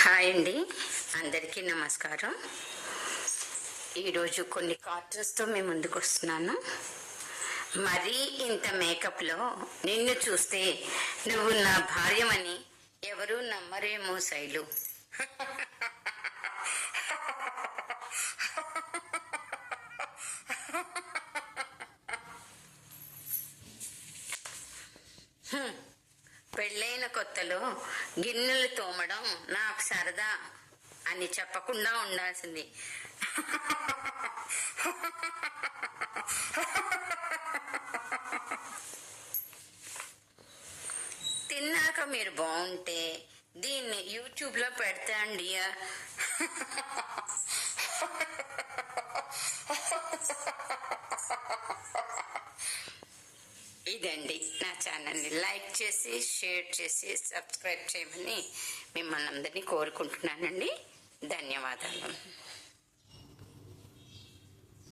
Hi అండి. అందరికీ నమస్కారం. ఈరోజు కొన్ని కార్టూన్స్తో మేము ముందుకు వస్తున్నాను. మరీ ఇంత మేకప్లో నిన్ను చూస్తే నువ్వు నా భార్యమని ఎవరూ నమ్మరేమో శైలు. హ్మ్. పెళ్ళైన కొత్తలో గిన్నెలు తోమడం నాకు సరదా అని చెప్పకుండా ఉండాల్సింది. తిన్నాక మీరు బాగుంటే దీన్ని యూట్యూబ్లో పెడతా అండి ఇదండి నా ఛానల్ని లైక్ చేసి షేర్ చేసి సబ్స్క్రైబ్ చేయమని మిమ్మల్ని అందరినీ కోరుకుంటున్నానండి. ధన్యవాదాలు.